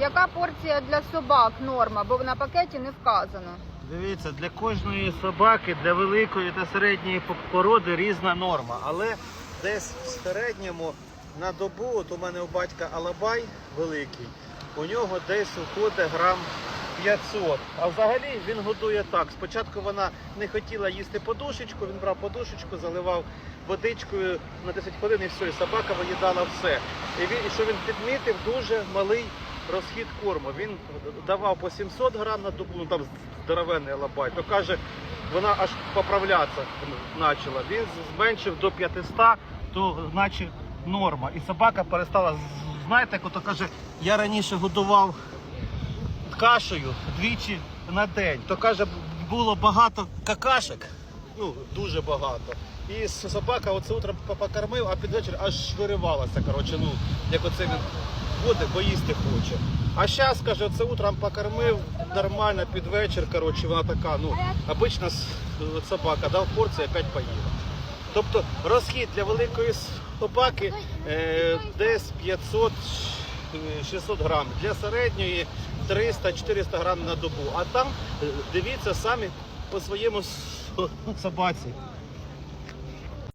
Яка порція для собак норма, бо на пакеті не вказано. Дивіться, для кожної собаки, для великої та середньої породи різна норма. Але десь в середньому на добу, от у мене у батька Алабай великий, у нього десь уходить грам 500. А взагалі він годує так. Спочатку вона не хотіла їсти подушечку, він брав подушечку, заливав водичкою на 10 хвилин і все, і собака виїдала все. І він, і що він підмітив, дуже малий розхід корму. Він давав по 700 грам на добу, ну там здоровенний алабай, то каже, вона аж поправлятися почала. Він зменшив до 500, то значить норма. І собака перестала, знаєте, ото каже, я раніше годував кашею двічі на день. То каже, було багато какашек, ну дуже багато. І собака оце утром покормив, а під вечір аж виривалася. Коротше, ну, як оце він ходить, бо їсти хоче. А зараз, каже, оце утром покормив нормально під вечір. Коротше, вона така, ну, обична собака, дав порцію, опять поїла. Тобто розхід для великої собаки е, десь 500 е, 600 грам, для середньої 300-400 грам на добу. А там е, дивіться самі по своєму собаці.